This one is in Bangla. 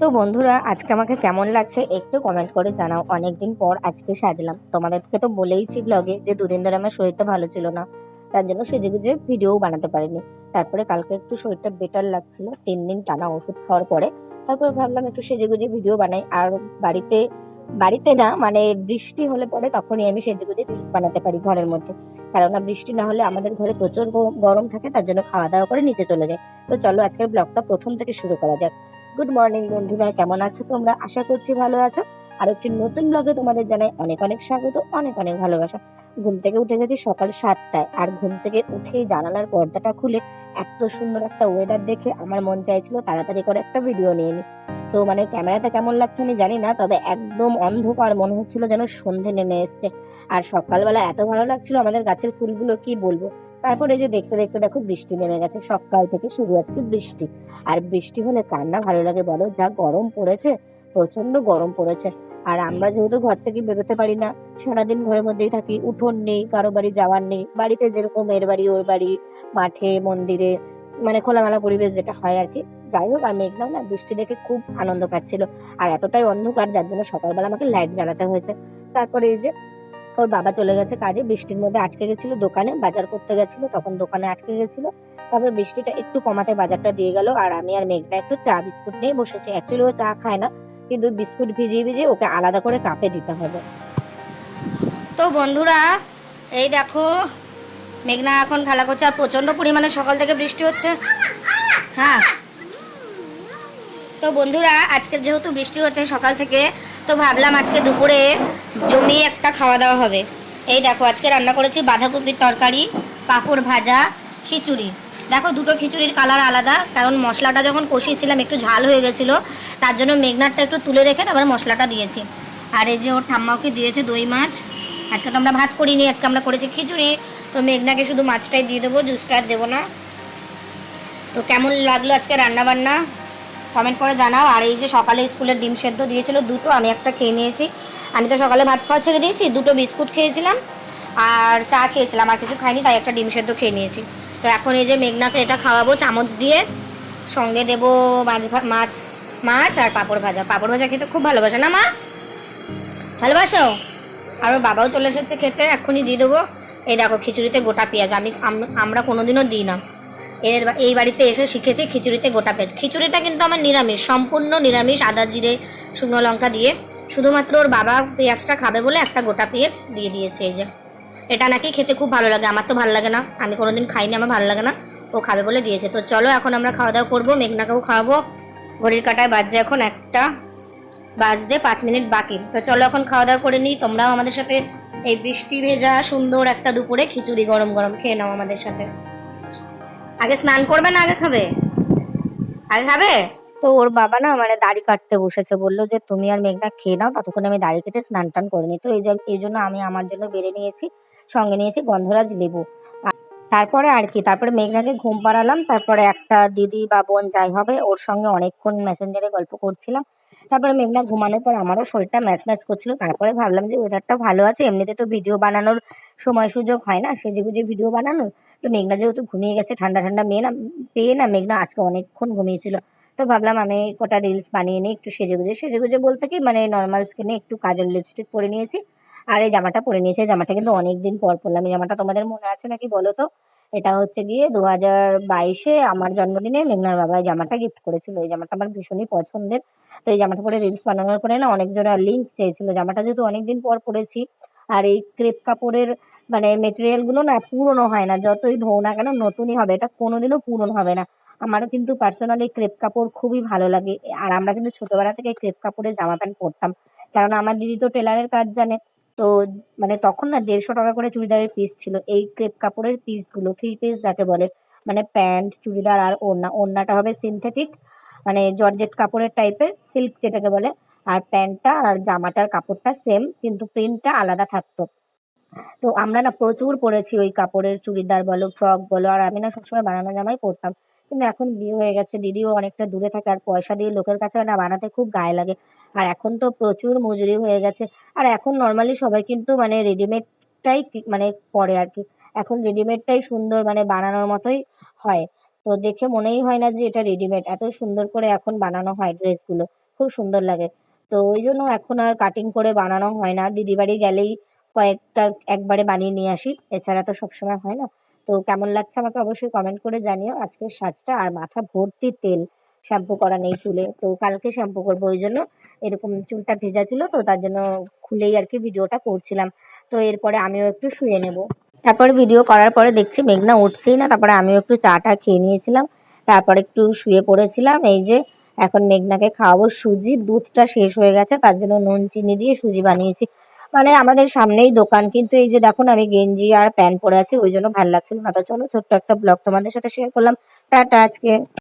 তো বন্ধুরা, আজকে আমাকে কেমন লাগছে একটু কমেন্ট করে জানাও। অনেকদিন পর আজকে সাজলাম। তোমাদেরকে তো বলেইছি ব্লগে যে দুদিন ধরে আমার শরীরটা ভালো ছিল না। তার জন্য সেজে গুজে ভিডিও বানাতে পারিনি। তারপরে কালকে একটু শরীরটা বেটার লাগছিল। তিন দিন টানা ওষুধ খাওয়ার পরে তারপরে ভাবলাম একটু সেজে গুজে ভিডিও বানাই। আর বাড়িতে বাড়িতে না মানে বৃষ্টি হলে পরে তখনই আমি সেজে গুজে রিলস বানাতে পারি ঘরের মধ্যে। কারণ বৃষ্টি না হলে আমাদের ঘরে প্রচুর গরম- গরম থাকে, তার জন্য খাওয়া দাওয়া করে নিচে চলে যায় তো চলো আজকের ব্লগটা প্রথম থেকে শুরু করা যাক। গুড মর্নিং বন্ধুরা কেমন আছো তোমরা? আশা করছি ভালো আছো। আর একটি নতুন ব্লগে তোমাদের জানাই অনেক অনেক স্বাগত, অনেক অনেক ভালোবাসা। ঘুম থেকে উঠে গেছি সকাল সাতটায়, আর ঘুম থেকে উঠেই জানালার পর্দাটা খুলে এত সুন্দর একটা ওয়েদার দেখে আমার মন চাইছিল তাড়াতাড়ি করে একটা ভিডিও নিয়ে নি। তো মানে ক্যামেরাতে কেমন লাগছে আমি জানি না, তবে একদম অন্ধকার মনে হচ্ছিল যেন সন্ধে নেমে এসছে। আর সকালবেলা এত ভালো লাগছিল আমাদের গাছের ফুলগুলো কি বলব? তারপরে যে দেখতে দেখতে দেখো বৃষ্টি নেমে গেছে সকাল থেকে শুরু আজকে বৃষ্টি। আর বৃষ্টি হলে কার না ভালো লাগে বলো? যা গরম পড়েছে প্রচণ্ড গরম পড়েছে। আর আমরা যেহেতু ঘর থেকে বেরোতে পারি না সারাদিন ঘরের মধ্যেই থাকি উঠোন নেই কারও বাড়ি যাওয়ার নেই বাড়িতে যেরকম এর বাড়ি ওর বাড়ি মাঠে মন্দিরে মানে খোলামেলা পরিবেশ যেটা হয় আর কি। যাই হোক আর মেঘনাও না বৃষ্টি দেখে খুব আনন্দ পাচ্ছিল। আর এতটাই অন্ধকার যার জন্য সকালবেলা আমাকে লাইট জ্বালাতে হয়েছে। তারপরে এই যে ওর বাবা চলে গেছে কাজে, বৃষ্টির মধ্যে আটকে গেছিল দোকানে, বাজার করতে গেছিল, তখন দোকানে আটকে গেছিল। তারপর বৃষ্টিটা একটু কমাতে বাজারটা দিয়ে গেল, আর আমি আর মেঘনা একটু চা, বিস্কুট নিয়ে বসেছি। অ্যাকচুয়ালি ও চা খায় না, কিন্তু বিস্কুট ভিজিয়ে ভিজিয়ে ওকে আলাদা করে কাপে দিতে হবে। তো বন্ধুরা, এই দেখো, মেঘনা এখন খেলা করছে, আর প্রচণ্ড পরিমাণে সকাল থেকে বৃষ্টি হচ্ছে। হ্যাঁ। তো বন্ধুরা, আজকে যেহেতু বৃষ্টি হচ্ছে সকাল থেকে তো ভাবলাম আজকে দুপুরে জমিয়ে একটা খাওয়া দাওয়া হবে। এই দেখো, আজকে রান্না করেছি বাঁধাকপির তরকারি, পাঁপড় ভাজা, খিচুড়ি। দেখো, দুটো খিচুড়ির কালার আলাদা, কারণ মশলাটা যখন কষিয়েছিলাম একটু ঝাল হয়ে গেছিল, তার জন্য মেঘনারটা একটু তুলে রেখে তারপরে মশলাটা দিয়েছি। আর এই যে ওর ঠাম্মাকে দিয়েছে দই মাছ, আজকে তো আমরা ভাত করিনি, আজকে আমরা করেছি খিচুড়ি। তো মেঘনাকে শুধু মাছটাই দিয়ে দেবো, জুসটা আর দেবো না। তো কেমন লাগল আজকে রান্না বান্না কমেন্ট করে জানাও। আর এই যে সকালে স্কুলের ডিম সেদ্ধ দিয়েছিল দুটো, আমি একটা খেয়ে নিয়েছি। আমি তো সকালে ভাত খাওয়া ছেড়ে দিয়েছি, দুটো বিস্কুট খেয়েছিলাম। আর চা খেয়েছিলাম, আর কিছু খাইনি, তাই একটা ডিম সেদ্ধ খেয়ে নিয়েছি। তো এখন এই যে মেঘনাকে এটা খাওয়াবো চামচ দিয়ে, সঙ্গে দেবো মাছ মাছ মাছ আর পাঁপড় ভাজা। পাঁপড় ভাজা খেতে খুব ভালোবাসে না মা? ভালোবাসো? আর বাবাও চলে এসেছে খেতে, এক্ষুনি দিয়ে দেবো। এই দেখো, খিচুড়িতে গোটা পেঁয়াজ আম- আমরা কোনোদিনও দিই না। বা- এই বাড়িতে এসে শিখেছি খিচুড়িতে গোটা পেঁয়াজ। খিচুড়িটা কিন্তু আমার নিরামিষ, সম্পূর্ণ নিরামিষ, আদা জিরে, শুকনো লঙ্কা দিয়ে। শুধুমাত্র ওর বাবা পেঁয়াজটা খাবে বলে একটা গোটা পেঁয়াজ দিয়ে দিয়েছে এই যে। এটা নাকি খেতে খুব ভালো লাগে, আমার তো ভালো লাগে না। আমি কোনোদিন খাইনি, আমার ভালো লাগে না। ও খাবে বলে দিয়েছে। তো চলো এখন আমরা খাওয়া দাওয়া করব, মেঘনাকেও খাওয়াবো। ঘড়ির কাটায় বাজছে এখন একটা বাজতে পাঁচ মিনিট বাকি। তো চলো এখন খাওয়া দাওয়া করে নিই। তোমরাও আমাদের সাথে এই বৃষ্টি ভেজা সুন্দর একটা দুপুরে খিচুড়ি গরম গরম খেয়ে নাও আমাদের সাথে। আগে স্নান করবে না, আগে খাবে? আগে খাবে? তো ওর বাবা না মানে দাড়ি কাটতে বসেছে, বলল যে তুমি আর মেঘনা খেয়ে নাও, ততক্ষণ আমি দাড়ি কেটে স্নান টান করে নিই। তো এই জন্য আমি আমার জন্য বেড়ে নিয়েছি, সঙ্গে নিয়েছি গন্ধরাজ লেবু। তারপরে আর কি, তারপরে মেঘনাকে ঘুম পাড়ালাম, তারপরে একটা দিদি বা বোন যাই হবে, ওর সঙ্গে অনেকক্ষণ মেসেঞ্জারে গল্প করছিলাম। তারপরে মেঘনা ঘুমানোর পর আমারও শরীরটা ম্যাচ ম্যাচ করছিল। তারপরে ভাবলাম যে ওয়েদারটা ভালো আছে, এমনিতে তো ভিডিও বানানোর সময় সুযোগ হয় না, সেজে গুজে ভিডিও বানানোর। তো মেঘনা যেহেতু ঘুমিয়ে গেছে, ঠান্ডা ঠান্ডা মেয়ে না, পেয়ে না মেঘনা আজকে অনেকক্ষণ ঘুমিয়েছিল। তো ভাবলাম আমি কটা রিলস বানিয়ে নিই, একটু সেজে গুজে। সেজে গুজে বলতে কি মানে নর্মাল স্কিনে একটু কাজল লিপস্টিক পরে নিয়েছি, আর এই জামাটা পরে নিয়েছি। জামাটা কিন্তু অনেকদিন পর পরলাম। এই জামাটা তোমাদের মনে আছে নাকি বলো তো? এটা হচ্ছে গিয়ে দু হাজার বাইশে আমার জন্মদিনে মেঘনার বাবা এই জামাটা গিফট করেছিল। এই জামাটা আমার ভীষণই পছন্দের। তো এই জামাটা পরে রিলস বানানোর পরে না অনেকজনা লিঙ্ক চেয়েছিল। জামাটা যেহেতু অনেকদিন পর পরেছি, আর এই ক্রেপ কাপড়ের মানে মেটেরিয়ালগুলো না পুরনো হয় না, যতই ধোও না কেন নতুনই হবে। এটা কোনোদিনও পুরনো হবে না। আমারও কিন্তু পার্সোনালি ক্রেপ কাপড় খুবই ভালো লাগে। আর আমরা কিন্তু ছোটবেলা থেকে ক্রেপ কাপড়ের জামা প্যান্ট পরতাম। কারণ আমার দিদি তো টেলারের কাজ জানে। তো মানে তখন না দেড়শো টাকা করে চুড়িদারের পিস ছিল। এই ক্রেপ কাপড়ের পিসগুলো থ্রি পিস যাকে বলে মানে প্যান্ট, চুড়িদার আর ওড়না। ওড়নাটা হবে সিনথেটিক মানে জর্জেট কাপড়ের টাইপের সিল্ক যেটাকে বলে। আর প্যান্টটা আর জামাটার কাপড়টা সেম কিন্তু প্রিন্টটা আলাদা থাকতো। তো আমরা না প্রচুর পরেছি ওই কাপড়ের চুড়িদার বলো ফ্রক বলো, আর আমি না সবসময় বানানো জামাই পরতাম। কিন্তু এখন বিয়ে হয়ে গেছে, দিদিও অনেকটা দূরে থাকে আর পয়সা দিয়ে লোকের কাছে না বানাতে খুব গায়ে লাগে। আর এখন তো প্রচুর মজুরি হয়ে গেছে। আর এখন নর্মালি সবাই কিন্তু মানে রেডিমেডটাই মানে পরে আর কি। এখন রেডিমেডটাই সুন্দর মানে বানানোর মতোই হয়। তো দেখে মনেই হয় না যে এটা রেডিমেড এত সুন্দর করে এখন বানানো হয় ড্রেসগুলো। খুব সুন্দর লাগে। তো ওই জন্য এখন আর কাটিং করে বানানো হয় না। দিদি বাড়ি গেলেই কয়েকটা একবারে বানিয়ে নিয়ে আসি। এছাড়া তো সবসময় হয় না। তো কেমন লাগছে আমাকে অবশ্যই কমেন্ট করে জানিও। আজকের সাজটা আর মাথা ভর্তি তেল। শ্যাম্পু করা নেই চুলে। তো কালকে শ্যাম্পু করব ওই জন্য। এরকম চুলটা ভেজা ছিল তো তার জন্য খুলেই আর কি ভিডিওটা করছিলাম। তো এরপরে আমিও একটু শুয়ে নেব। তারপরে ভিডিও করার পরে দেখছি মেঘনা উঠছেই না। তারপরে আমিও একটু চাটা খেয়ে নিয়েছিলাম। তারপর একটু শুয়ে পড়েছিলাম। এই যে এখন মেঘনাকে খাওয়াবো সুজি। দুধটা শেষ হয়ে গেছে। তার জন্য নুন, চিনি দিয়ে সুজি বানিয়েছি। মানে আমাদের সামনেই দোকান, কিন্তু এই যে দেখুন আমি গেঞ্জি আর প্যান্ট পরে আছি, ওই জন্য ভালো লাগছিল না। তো চলো ছোট্ট একটা ব্লগ তোমাদের সাথে শেয়ার করলাম। টাটা আজকে।